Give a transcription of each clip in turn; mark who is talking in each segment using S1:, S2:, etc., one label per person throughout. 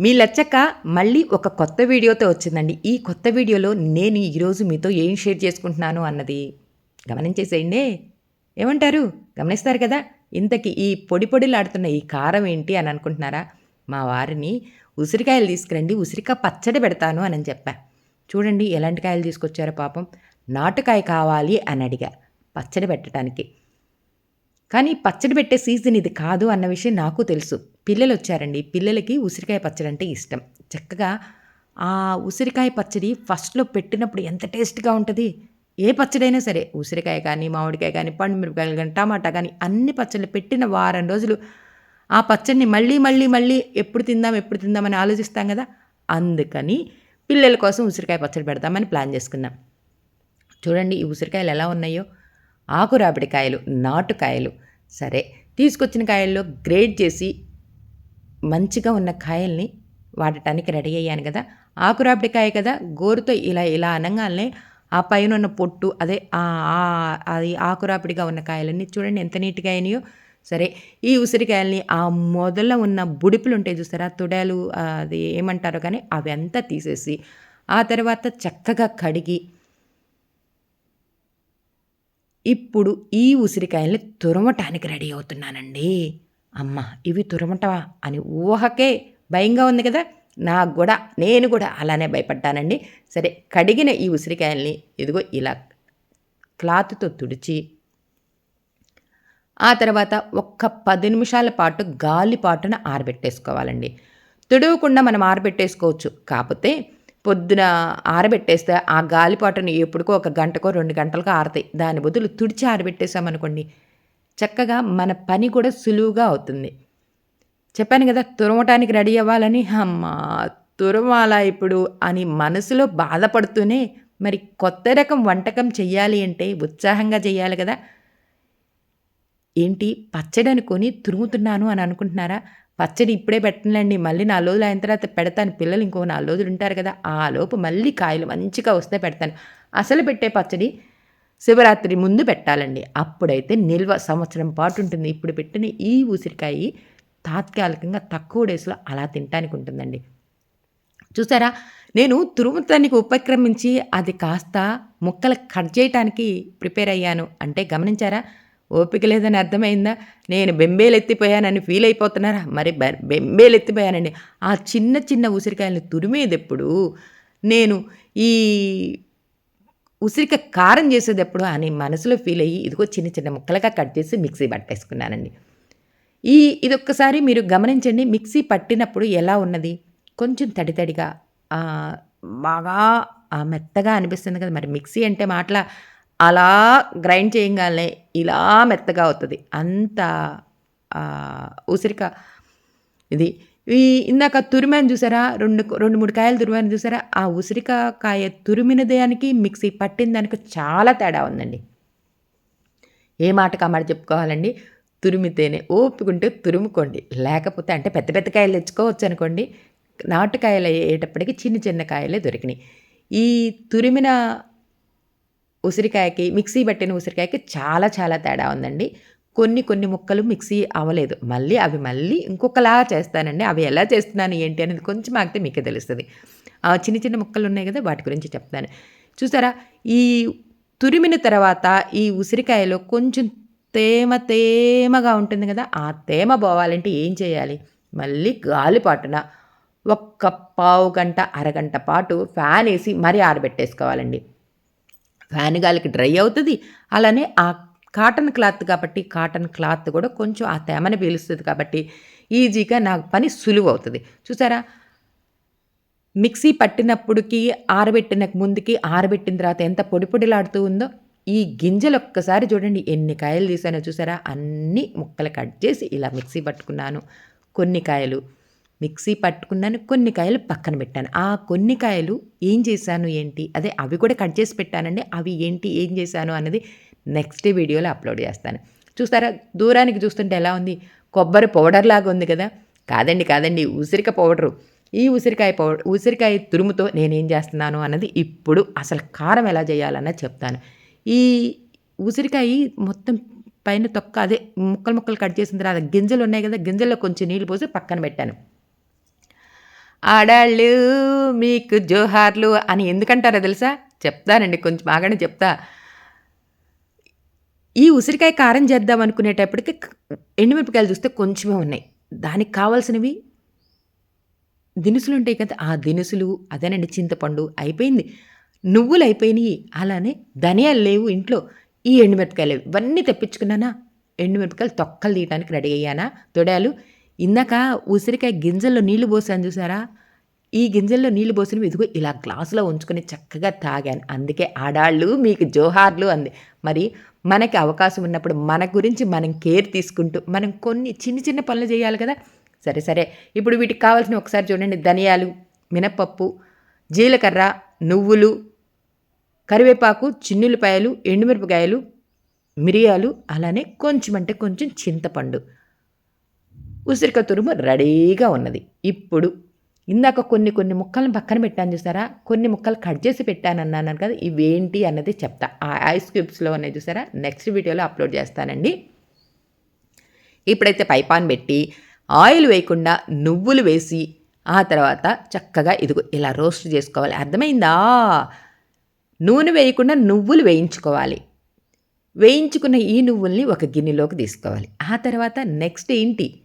S1: మీ లచ్చక్క మళ్ళీ ఒక కొత్త వీడియోతో వచ్చిందండి. ఈ కొత్త వీడియోలో నేను ఈరోజు మీతో ఏం షేర్ చేసుకుంటున్నాను అన్నది. గమనించేసేయండి ఏమంటారు? గమనిస్తారు కదా? ఇంతకీ ఈ పొడి పొడిలాడుతున్న ఈ కారం ఏంటి అని అనుకుంటున్నారా? మా వారిని ఉసిరికాయలు తీసుకురండి. ఉసిరికాయ పచ్చడి పెడతాను అని చెప్పా. చూడండి ఎలాంటి కాయలు తీసుకొచ్చారో పాపం. నాటుకాయ కావాలి అని అడిగా. పచ్చడి పెట్టడానికి. కానీ పచ్చడి పెట్టే సీజన్ ఇది కాదు అన్న విషయం నాకు తెలుసు. పిల్లలు వచ్చారండి. పిల్లలకి ఉసిరికాయ పచ్చడి అంటే ఇష్టం. చక్కగా ఆ ఉసిరికాయ పచ్చడి ఫస్ట్లో పెట్టినప్పుడు ఎంత టేస్ట్గా ఉంటుంది? ఏ పచ్చడైనా సరే ఉసిరికాయ కానీ మామిడికాయ కానీ పండు మిరపకాయలు కానీ టమాటా కానీ అన్ని పచ్చళ్ళు పెట్టిన వారం రోజులు ఆ పచ్చడిని మళ్ళీ మళ్ళీ మళ్ళీ ఎప్పుడు తిందాం ఎప్పుడు తిందామని ఆలోచిస్తాం కదా? అందుకని పిల్లల కోసం ఉసిరికాయ పచ్చడి పెడదామని ప్లాన్ చేసుకున్నాం. చూడండి ఈ ఉసిరికాయలు ఎలా ఉన్నాయో. ఆకురాపిడికాయలు నాటుకాయలు సరే తీసుకొచ్చిన కాయల్లో గ్రేడ్ చేసి మంచిగా ఉన్న కాయల్ని వాడటానికి రెడీ అయ్యాను కదా. ఆకురాపిడికాయ కదా గోరుతో ఇలా ఇలా అనగానే ఆ పైన ఉన్న పొట్టు అదే అది ఆకురాపిడిగా ఉన్న కాయలన్నీ చూడండి ఎంత నీట్గా అయినాయో. సరే ఈ ఉసిరికాయల్ని ఆ మొదల ఉన్న బుడిపులు ఉంటాయి చూసారా తుడాలు అది ఏమంటారో కానీ అవి అంతా తీసేసి ఆ తర్వాత చక్కగా కడిగి ఇప్పుడు ఈ ఉసిరికాయల్ని తురమటానికి రెడీ అవుతున్నానండి. అమ్మ ఇవి తురమటవా అని ఊహకే భయంగా ఉంది కదా? నాకు కూడా నేను కూడా అలానే భయపడ్డానండి. సరే కడిగిన ఈ ఉసిరికాయల్ని ఇదిగో ఇలా క్లాత్తో తుడిచి ఆ తర్వాత ఒక్క పది నిమిషాల పాటు గాలిపాటున ఆరబెట్టేసుకోవాలండి. తుడవకుండా మనం ఆరబెట్టేసుకోవచ్చు. కాకపోతే పొద్దున ఆరబెట్టేస్తే ఆ గాలిపాటను ఎప్పుడుకో ఒక గంటకో రెండు గంటలకో ఆరతాయి. దాని బదులు తుడిచి ఆరబెట్టేసామనుకోండి చక్కగా మన పని కూడా సులువుగా అవుతుంది. చెప్పాను కదా తురమటానికి రెడీ అవ్వాలని? అమ్మా తురమాలా ఇప్పుడు అని మనసులో బాధపడుతూనే మరి కొత్త రకం వంటకం చెయ్యాలి అంటే ఉత్సాహంగా చెయ్యాలి కదా. ఏంటి పచ్చడి అనుకొని తురుముతున్నాను అని అనుకుంటున్నారా? పచ్చడి ఇప్పుడే పెట్టనులేండి మళ్ళీ నాలుగు రోజులు అయిన తర్వాత పెడతాను. పిల్లలు ఇంకో నాలుగు రోజులు ఉంటారు కదా ఆ లోపు మళ్ళీ కాయలు మంచిగా వస్తే పెడతాను. అసలు పెట్టే పచ్చడి శివరాత్రి ముందు పెట్టాలండి. అప్పుడైతే నిల్వ సంవత్సరం పాటు ఉంటుంది. ఇప్పుడు పెట్టిన ఈ ఉసిరికాయ తాత్కాలికంగా తక్కువ డేస్లో అలా తినటానికి ఉంటుందండి. చూసారా? నేను తురుముతానికి ఉపక్రమించి అది కాస్త ముక్కలు కట్ చేయటానికి ప్రిపేర్ అయ్యాను. అంటే గమనించారా? ఓపిక లేదని అర్థమైందా? నేను బెంబేలు ఎత్తిపోయానని ఫీల్ అయిపోతున్నారా? మరి బెంబేలు ఎత్తిపోయానండి ఆ చిన్న చిన్న ఉసిరికాయలను తురిమేదెప్పుడు? నేను ఈ ఉసిరిక కారం చేసేటప్పుడు అని మనసులో ఫీల్ అయ్యి ఇదిగో చిన్న చిన్న ముక్కలుగా కట్ చేసి మిక్సీ పట్టేసుకున్నానండి. ఈ ఇదొక్కసారి మీరు గమనించండి మిక్సీ పట్టినప్పుడు ఎలా ఉన్నది? కొంచెం తడి తడిగా బాగా మెత్తగా అనిపిస్తుంది కదా మరి మిక్సీ అంటే మాటల అలా గ్రైండ్ చేయగానే ఇలా మెత్తగా అవుతుంది. అంత ఉసిరిక. ఇది ఈ ఇందాక తురిమాను చూసారా? రెండు రెండు మూడు కాయలు తురిమాను చూసారా? ఆ ఉసిరికాయ తురిమిన దానికి మిక్సీ పట్టిన దానికి చాలా తేడా ఉందండి. ఏ మాటకు ఆ మాట చెప్పుకోవాలండి? తురిమితేనే ఓపికంటే తురుముకోండి. లేకపోతే అంటే పెద్ద పెద్ద కాయలు తెచ్చుకోవచ్చు అనుకోండి. నాటుకాయలు అయ్యేటప్పటికి చిన్న చిన్న కాయలే దొరికినాయి. ఈ తురిమిన ఉసిరికాయకి మిక్సీ పట్టిన ఉసిరికాయకి చాలా చాలా తేడా ఉందండి. కొన్ని కొన్ని ముక్కలు మిక్సీ అవ్వలేదు. మళ్ళీ అవి మళ్ళీ ఇంకొకలా చేస్తానండి. అవి ఎలా చేస్తున్నాను ఏంటి అనేది కొంచెం ఆగితే మీకే తెలుస్తుంది. చిన్న చిన్న ముక్కలు ఉన్నాయి కదా వాటి గురించి చెప్తాను. చూసారా? ఈ తురిమిన తర్వాత ఈ ఉసిరికాయలో కొంచెం తేమ తేమగా ఉంటుంది కదా ఆ తేమ పోవాలంటే ఏం చేయాలి? మళ్ళీ గాలిపాటున ఒక్క పావు గంట అరగంట పాటు ఫ్యాన్ వేసి మరీ ఆరబెట్టేసుకోవాలండి. ఫ్యాన్ గాలికి డ్రై అవుతుంది. అలానే ఆ కాటన్ క్లాత్ కాబట్టి కాటన్ క్లాత్ కూడా కొంచెం ఆ తేమని పీలుస్తుంది కాబట్టి ఈజీగా నాకు పని సులువు అవుతుంది చూసారా? మిక్సీ పట్టినప్పటికి ఆరబెట్టిన ముందుకి ఆరబెట్టిన తర్వాత ఎంత పొడి పొడిలాడుతూ ఉందో ఈ గింజలు ఒక్కసారి చూడండి ఎన్ని కాయలు తీసానో చూసారా? అన్ని ముక్కలు కట్ చేసి ఇలా మిక్సీ పట్టుకున్నాను. కొన్ని కాయలు. మిక్సీ పట్టుకున్నాను కొన్ని కాయలు పక్కన పెట్టాను. ఆ కొన్ని కాయలు ఏం చేశాను ఏంటి? అదే అవి కూడా కట్ చేసి పెట్టానండి. అవి ఏంటి? ఏం చేశాను? అన్నది నెక్స్ట్ వీడియోలో అప్లోడ్ చేస్తాను. చూస్తారా? దూరానికి చూస్తుంటే ఎలా ఉంది? కొబ్బరి పౌడర్ లాగా ఉంది కదా? కాదండి కాదండి. ఉసిరిక పౌడరు. ఈ ఉసిరికాయ పౌడర్ ఉసిరికాయ తురుముతో నేనేం చేస్తున్నాను అన్నది ఇప్పుడు అసలు కారం ఎలా చేయాలన్నది చెప్తాను. ఈ ఉసిరికాయ మొత్తం పైన తొక్క అదే ముక్కలు ముక్కలు కట్ చేసిన తర్వాత గింజలు ఉన్నాయి కదా? గింజల్లో కొంచెం నీళ్ళు పోసి పక్కన పెట్టాను. ఆడాళ్ళు మీకు జోహార్లు అని ఎందుకంటారో తెలుసా? చెప్తానండి కొంచెం బాగానే చెప్తా. ఈ ఉసిరికాయ కారం చేద్దాం అనుకునేటప్పటికి ఎండుమిరపకాయలు చూస్తే కొంచెమే ఉన్నాయి. దానికి కావాల్సినవి దినుసులు ఉంటాయి కదా ఆ దినుసులు అదేనండి చింతపండు అయిపోయింది. నువ్వులు అయిపోయినాయి అలానే ధనియాలు లేవు ఇంట్లో. ఈ ఎండుమిరపకాయలు ఇవన్నీ తెప్పించుకున్నానా? ఎండుమిరపకాయలు తొక్కలు తీయడానికి రెడీ అయ్యానా? తొడాలు ఇందాక ఉసిరికాయ గింజల్లో నీళ్ళు పోసాను చూసారా? ఈ గింజల్లో నీళ్ళు పోసినవి ఇదిగో ఇలా గ్లాసులో ఉంచుకొని చక్కగా తాగాను. అందుకే ఆడాళ్ళు మీకు జోహార్లు అంది. మరి మనకి అవకాశం ఉన్నప్పుడు మన గురించి మనం కేర్ తీసుకుంటూ మనం కొన్ని చిన్న చిన్న పనులు చేయాలి కదా? సరే సరే. ఇప్పుడు వీటికి కావాల్సిన ఒకసారి చూడండి. ధనియాలు మినప్పప్పు జీలకర్ర నువ్వులు కరివేపాకు చిన్నులపాయలు ఎండుమిరపకాయలు మిరియాలు అలానే కొంచెం అంటే కొంచెం చింతపండు. ఉసిరిక తురుము రెడీగా ఉన్నది. ఇప్పుడు ఇందాక కొన్ని కొన్ని ముక్కలను పక్కన పెట్టాను చూసారా? కొన్ని ముక్కలు కట్ చేసి పెట్టాను అన్నాను కదా ఇవేంటి అన్నది చెప్తా. ఆ ఐస్ క్యూబ్స్లో ఉన్నాయి చూసారా? నెక్స్ట్ వీడియోలో అప్లోడ్ చేస్తానండి. ఇప్పుడైతే పైపాన్ పెట్టి ఆయిల్ వేయకుండా నువ్వులు వేసి ఆ తర్వాత చక్కగా ఇదిగో ఇలా రోస్ట్ చేసుకోవాలి. అర్థమైందా? నూనె వేయకుండా నువ్వులు వేయించుకోవాలి. వేయించుకున్న ఈ నువ్వుల్ని ఒక గిన్నెలోకి తీసుకోవాలి. ఆ తర్వాత నెక్స్ట్ ఏంటి?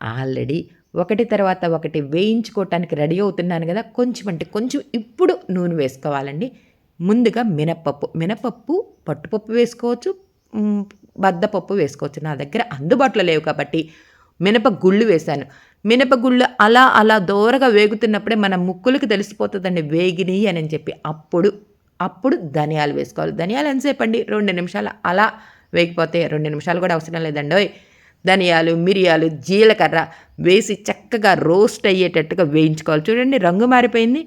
S1: ఆల్రెడీ ఒకటి తర్వాత ఒకటి వేయించుకోవటానికి రెడీ అవుతున్నాను కదా కొంచెం అంటే కొంచెం ఇప్పుడు నూనె వేసుకోవాలండి. ముందుగా మినప్పప్పు మినపప్పు పట్టుపప్పు వేసుకోవచ్చు బద్దపప్పు వేసుకోవచ్చు. నా దగ్గర అందుబాటులో లేవు కాబట్టి మినప గుళ్ళు వేశాను. మినపగుళ్ళు అలా అలా దూరగా వేగుతున్నప్పుడే మన ముక్కులకు తెలిసిపోతుందండి వేగిని అని చెప్పి. అప్పుడు అప్పుడు ధనియాలు వేసుకోవాలి. ధనియాలు ఎంతసేపు అండి? రెండు నిమిషాలు. అలా వేగిపోతే రెండు నిమిషాలు కూడా అవసరం లేదండి. ధనియాలు మిరియాలు జీలకర్ర వేసి చక్కగా రోస్ట్ అయ్యేటట్టుగా వేయించుకోవాలి. చూడండి రంగు మారిపోయింది.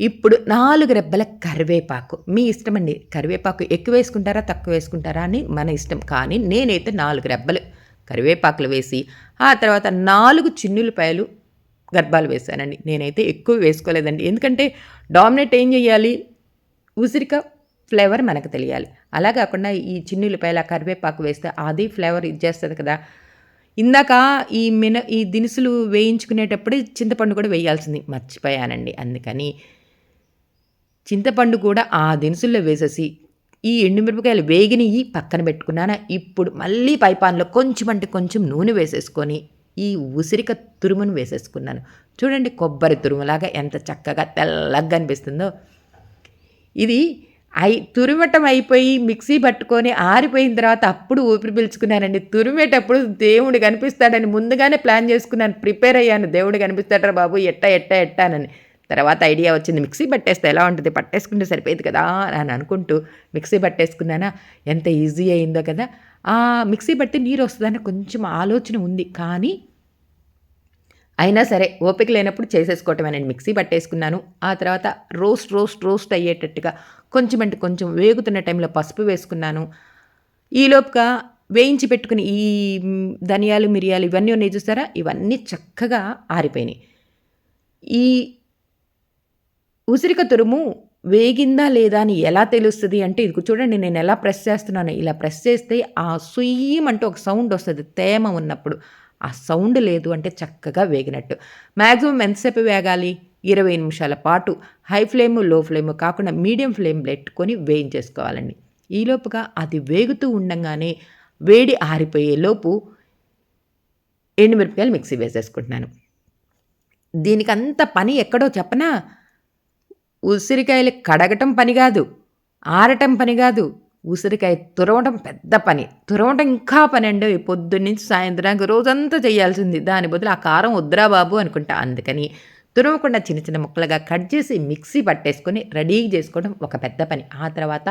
S1: ఇప్పుడు నాలుగు రెబ్బల కరివేపాకు. మీ ఇష్టం అండి. కరివేపాకు ఎక్కువ వేసుకుంటారా తక్కువ వేసుకుంటారా అని మన ఇష్టం. కానీ నేనైతే నాలుగు రెబ్బలు కరివేపాకులు వేసి ఆ తర్వాత నాలుగు చిన్నులపాయలు గర్భాలు వేశానండి. నేనైతే ఎక్కువ వేసుకోలేదండి. ఎందుకంటే డామినేట్ ఏం చేయాలి? ఉసిరిక ఫ్లేవర్ మనకు తెలియాలి. అలా కాకుండా ఈ చిన్నులపాయల కరివేపాకు వేస్తే అది ఫ్లేవర్ ఇచ్చేస్తుంది కదా. ఇందాక ఈ మిన ఈ దినుసులు వేయించుకునేటప్పుడు చింతపండు కూడా వేయాల్సింది. మర్చిపోయానండి. అందుకని చింతపండు కూడా ఆ దినుసుల్లో వేసేసి ఈ ఎండుమిరపకాయలు వేగినవి పక్కన పెట్టుకున్నాను ఇప్పుడు మళ్ళీ పైపాన్లో కొంచెం అంటే కొంచెం నూనె వేసేసుకొని ఈ ఉసిరిక తురుమును వేసేసుకున్నాను. చూడండి కొబ్బరి తురుములాగా ఎంత చక్కగా తెల్లగా అనిపిస్తుందో. ఇది అయి తురిమటం అయిపోయి మిక్సీ పట్టుకొని ఆరిపోయిన తర్వాత అప్పుడు ఊపిరి పీల్చుకున్నానండి. తురిమేటప్పుడు దేవుడు కనిపిస్తాడని ముందుగానే ప్లాన్ చేసుకున్నాను. ప్రిపేర్ అయ్యాను. దేవుడు కనిపిస్తాడరా బాబు? ఎట్ట ఎట్ట ఎట్టానని తర్వాత ఐడియా వచ్చింది. మిక్సీ పట్టేస్తే ఎలా ఉంటుంది? పట్టేసుకుంటే సరిపోయేది కదా అని అనుకుంటూ మిక్సీ పట్టేసుకున్నానా? ఎంత ఈజీ అయిందో కదా. ఆ మిక్సీ పట్టి నీరు వస్తుందని కొంచెం ఆలోచన ఉంది. కానీ అయినా సరే ఓపిక లేనప్పుడు చేసేసుకోవటమే. నేను మిక్సీ పట్టేసుకున్నాను. ఆ తర్వాత రోస్ట్ రోస్ట్ రోస్ట్ అయ్యేటట్టుగా కొంచెం అంటే కొంచెం వేగుతున్న టైంలో పసుపు వేసుకున్నాను. ఈలోపుగా వేయించి పెట్టుకుని ఈ ధనియాలు మిరియాలు ఇవన్నీ ఉన్నాయి చూస్తారా ఇవన్నీ చక్కగా ఆరిపోయినాయి. ఈ ఉసిరిక తురుము వేగిందా లేదా అని ఎలా తెలుస్తుంది అంటే ఇది చూడండి నేను ఎలా ప్రెస్ చేస్తున్నాను. ఇలా ప్రెస్ చేస్తే ఆ సుయ్యమంటూ ఒక సౌండ్ వస్తుంది తేమ ఉన్నప్పుడు. ఆ సౌండ్ లేదు అంటే చక్కగా వేగినట్టు. మ్యాక్సిమం ఎంతసేపు వేగాలి? ఇరవై నిమిషాల పాటు. హై ఫ్లేమ్లో ఫ్లేమ్ కాకుండా మీడియం ఫ్లేమ్ పెట్టుకొని వేయించేసుకోవాలండి. ఈలోపుగా అది వేగుతూ ఉండగానే వేడి ఆరిపోయేలోపు ఎండుమిరపకాయలు మిక్సీ వేసేసుకుంటున్నాను. దీనికి అంత పని ఎక్కడో చెప్పనా? ఉసిరికాయలు కడగటం పని కాదు ఆరటం పని కాదు ఉసిరికాయ తురవడం పెద్ద పని. తురవడం ఇంకా పని అండి పొద్దున్నుంచి సాయంత్రానికి రోజంతా చేయాల్సింది. దాని బదులు ఆ కారం వద్దురా బాబు అనుకుంటా. అందుకని తురవకుండా చిన్న చిన్న ముక్కలుగా కట్ చేసి మిక్సీ పట్టేసుకొని రెడీ చేసుకోవడం ఒక పెద్ద పని. ఆ తర్వాత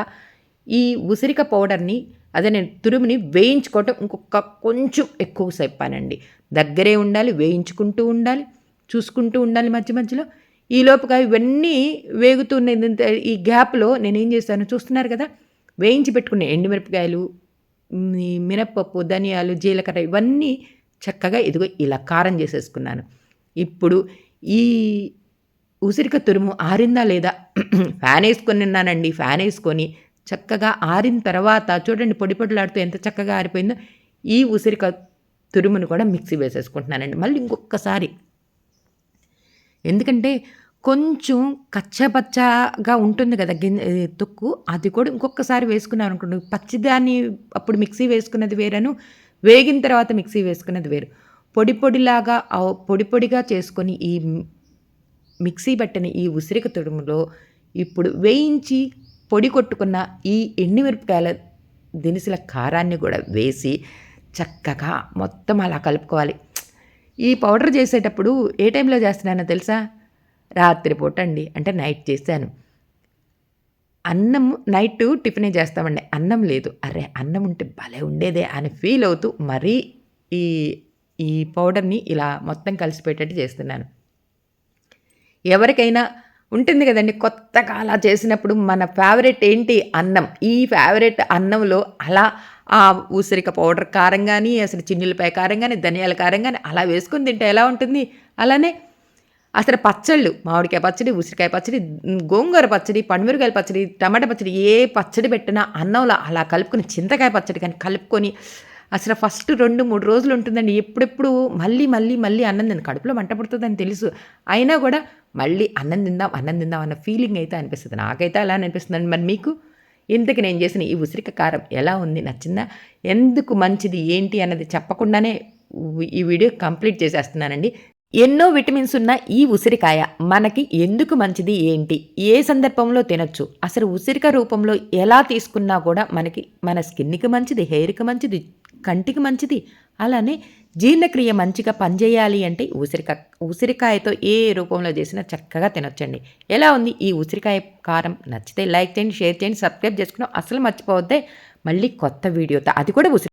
S1: ఈ ఉసిరిక పౌడర్ని అదే నేను తురుముని వేయించుకోవటం ఇంకొక కొంచెం ఎక్కువ సేపు పనండి. దగ్గరే ఉండాలి వేయించుకుంటూ ఉండాలి చూసుకుంటూ ఉండాలి మధ్య మధ్యలో. ఈ లోపుగా ఇవన్నీ వేగుతున్న ఈ గ్యాప్లో నేనేం చేశాను? చూస్తున్నారు కదా వేయించి పెట్టుకునే ఎండుమిరపకాయలు మినప్పప్పు ధనియాలు జీలకర్ర ఇవన్నీ చక్కగా ఇదిగో ఇలా కారం చేసేసుకున్నాను. ఇప్పుడు ఈ ఉసిరిక తురుము ఆరిందా లేదా? ఫ్యాన్ వేసుకొని ఉన్నానండి ఫ్యాన్ వేసుకొని చక్కగా ఆరిన తర్వాత చూడండి పొడి పొడిలాడుతూ ఎంత చక్కగా ఆరిపోయిందో. ఈ ఉసిరిక తురుమును కూడా మిక్సీ వేసేసుకుంటున్నానండి. మళ్ళీ ఇంకొకసారి ఎందుకంటే కొంచెం కచ్చపచ్చగా ఉంటుంది కదా గిన్నె తొక్కు. అది కూడా ఇంకొకసారి వేసుకున్నాను అనుకోండి పచ్చిదాన్ని అప్పుడు మిక్సీ వేసుకున్నది వేరను వేగిన తర్వాత మిక్సీ వేసుకున్నది వేరు. పొడి పొడిలాగా పొడి పొడిగా చేసుకొని ఈ మిక్సీ పట్టిన ఈ ఉసిరిక తుడుములో ఇప్పుడు వేయించి పొడి కొట్టుకున్న ఈ ఎండుమిరపకాయల దినుసుల కారాన్ని కూడా వేసి చక్కగా మొత్తం అలా కలుపుకోవాలి. ఈ పౌడర్ చేసేటప్పుడు ఏ టైంలో చేస్తున్నానో తెలుసా? రాత్రిపూట అండి అంటే నైట్ చేశాను. అన్నం నైట్ టిఫినే చేస్తామండి. అన్నం లేదు. అరే అన్నం ఉంటే భలే ఉండేదే అని ఫీల్ అవుతూ మరీ ఈ ఈ పౌడర్ని ఇలా మొత్తం కలిసిపెట్టేట్టు చేస్తున్నాను. ఎవరికైనా ఉంటుంది కదండి కొత్తగా అలా చేసినప్పుడు మన ఫేవరెట్ ఏంటి? అన్నం. ఈ ఫేవరెట్ అన్నంలో అలా ఆ ఉసిరిక పౌడర్ కారం కానీ అసలు చిన్నులపాయ కారం కానీ ధనియాల కారం కానీ అలా వేసుకొని తింటే ఎలా ఉంటుంది? అలానే అసలు పచ్చళ్ళు మామిడికాయ పచ్చడి ఉసిరికాయ పచ్చడి గోంగూర పచ్చడి పండుమిరకాయల పచ్చడి టమాటా పచ్చడి ఏ పచ్చడి పెట్టినా అన్నంలో అలా కలుపుకొని చింతకాయ పచ్చడి కానీ కలుపుకొని అసలు ఫస్ట్ రెండు మూడు రోజులు ఉంటుందండి. ఎప్పుడెప్పుడు మళ్ళీ మళ్ళీ మళ్ళీ అన్నం తింది. కడుపులో మంట పుడుతుందని తెలుసు. అయినా కూడా మళ్ళీ అన్నం తిందాం అన్నం తిందాం అన్న ఫీలింగ్ అయితే అనిపిస్తుంది. నాకైతే అలా అనిపిస్తుందండి. మరి మీకు? ఇంతకు నేను చేసిన ఈ ఉసిరిక కారం ఎలా ఉంది? నచ్చిందా? ఎందుకు మంచిది? ఏంటి? అన్నది చెప్పకుండానే ఈ వీడియో కంప్లీట్ చేసేస్తున్నానండి. ఎన్నో విటమిన్స్ ఉన్న ఈ ఉసిరికాయ మనకి ఎందుకు మంచిది ఏంటి? ఏ సందర్భంలో తినొచ్చు? అసలు ఉసిరిక రూపంలో ఎలా తీసుకున్నా కూడా మనకి మన స్కిన్కి మంచిది హెయిర్కి మంచిది కంటికి మంచిది. అలానే జీర్ణక్రియ మంచిగా పనిచేయాలి అంటే ఉసిరిక ఉసిరికాయతో ఏ రూపంలో చేసినా చక్కగా తినొచ్చండి. ఎలా ఉంది ఈ ఉసిరికాయ కారం? నచ్చితే లైక్ చేయండి షేర్ చేయండి సబ్స్క్రైబ్ చేసుకుని అసలు మర్చిపోవద్దే. మళ్ళీ కొత్త వీడియోతో అది కూడా ఉసిరి